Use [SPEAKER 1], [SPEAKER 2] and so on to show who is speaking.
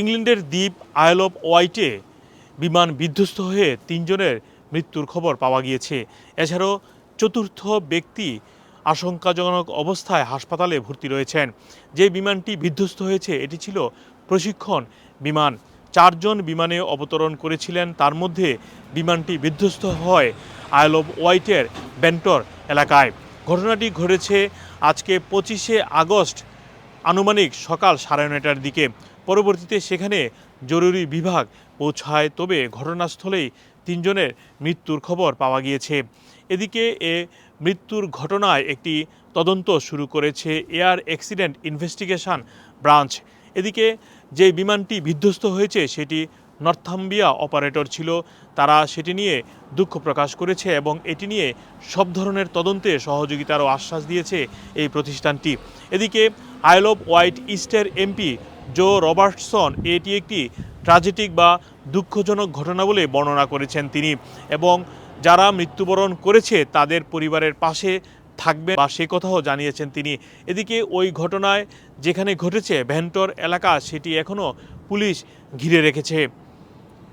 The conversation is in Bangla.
[SPEAKER 1] ইংল্যান্ডের দ্বীপ আইল অফ ওয়াইটে বিমান বিধ্বস্ত হয়ে তিনজনের মৃত্যুর খবর পাওয়া গিয়েছে। এছাড়াও চতুর্থ ব্যক্তি আশঙ্কাজনক অবস্থায় হাসপাতালে ভর্তি রয়েছেন। যে বিমানটি বিধ্বস্ত হয়েছে, এটি ছিল প্রশিক্ষণ বিমান। চারজন বিমানে অবতরণ করেছিলেন। তার মধ্যে বিমানটি বিধ্বস্ত হয় আইল অফ ওয়াইটের বেন্টর এলাকায়। ঘটনাটি ঘটেছে আজকে পঁচিশে আগস্ট আনুমানিক সকাল সাড়ে নয়টার দিকে। পরবর্তীতে সেখানে জরুরি বিভাগ পৌঁছায়, তবে ঘটনাস্থলেই তিনজনের মৃত্যুর খবর পাওয়া গিয়েছে। এদিকে এ মৃত্যুর ঘটনায় একটি তদন্ত শুরু করেছে এয়ার অ্যাক্সিডেন্ট ইনভেস্টিগেশন ব্রাঞ্চ। এদিকে যে বিমানটি বিধ্বস্ত হয়েছে, সেটি নর্থাম্বিয়া অপারেটর ছিল। তারা সেটি নিয়ে দুঃখ প্রকাশ করেছে এবং এটি নিয়ে সব ধরনের তদন্তে সহযোগিতারও আশ্বাস দিয়েছে এই প্রতিষ্ঠানটি। এদিকে, আইল অফ হোয়াইট ইস্টের এমপি জো রবার্টসন এটি একটি ট্রাজেটিক বা দুঃখজনক ঘটনা বলে বর্ণনা করেছেন তিনি এবং যারা মৃত্যুবরণ করেছে তাদের পরিবারের পাশে থাকবে বা সে কথাও জানিয়েছেন তিনি। এদিকে, ওই ঘটনায় যেখানে ঘটেছে ভেন্টর এলাকা, সেটি এখনও পুলিশ ঘিরে রেখেছে।